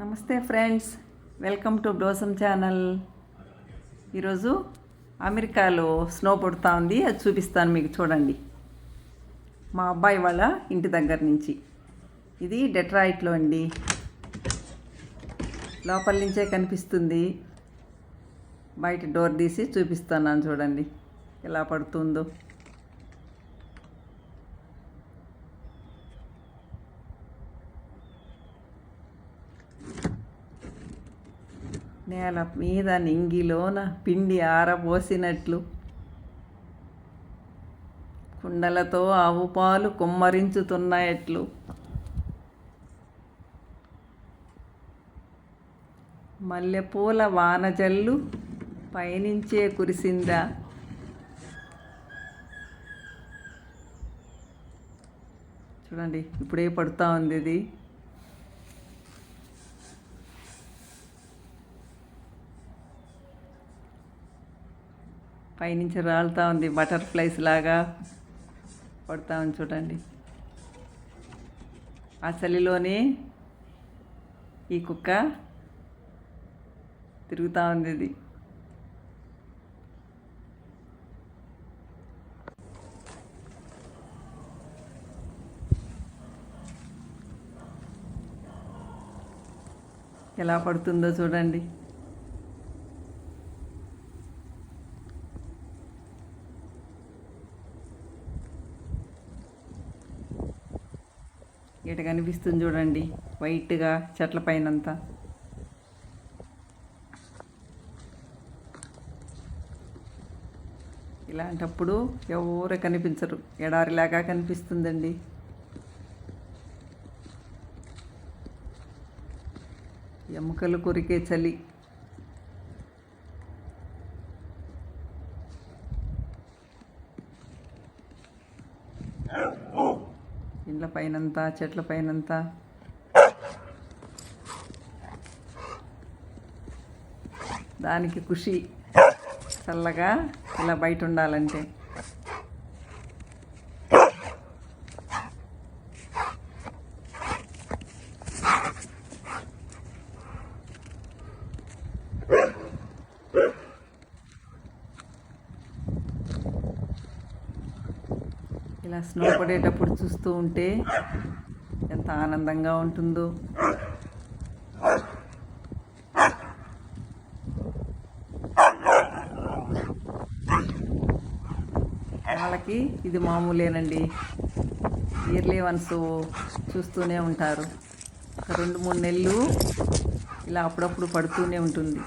నమస్తే friends welcome to blossom channel. ఈరోజు అమెరికాలో స్నో పడుతూ ఉంది అది చూపిస్తాను మీకు చూడండి. మా అబ్బాయి వాళ్ళ ఇంటి దగ్గర నుంచి. ఇది డెట్రాయిట్లో అండి. లోపల నుంచే కనిపిస్తుంది. బయట డోర్ తీసి చూపిస్తున్నాను చూడండి ఎలా పడుతుందో. నేల మీద నింగిలోన పిండి ఆరబోసినట్లు. కుండలతో ఆవు పాలు కుమ్మరించుతున్నాయట్లు మల్లెపూల వానజల్లు పయనించే కురిసిందా. చూడండి ఇప్పుడే పడుతూ ఉంది ఇది. పైనుంచి రాలుతూ ఉంది బటర్ఫ్లైస్ లాగా పడుతూ ఉంది చూడండి. ఆ చలిలోనే ఈ కుక్క తిరుగుతూ ఉంది ఇది. ఎలా పడుతుందో చూడండి. ఇటు కనిపిస్తుంది చూడండి. వైట్గా చెట్ల పైనంతా. ఇలాంటప్పుడు ఎవరు కనిపించరు. ఎడారిలాగా కనిపిస్తుందండి. ఎముకలు కొరికే చలి. ఇండ్ల పైనంతా చెట్ల పైనంతా. దానికి ఖుషి చల్లగా ఇలా బయట ఉండాలంటే. ఇలా స్నో పడేటప్పుడు చూస్తూ ఉంటే ఎంత ఆనందంగా ఉంటుందో. వాళ్ళకి ఇది మామూలేనండి. ఇయర్లీ వన్స్ చూస్తూనే ఉంటారు. ఒక రెండు మూడు నెలలు ఇలా అప్పుడప్పుడు పడుతూనే ఉంటుంది.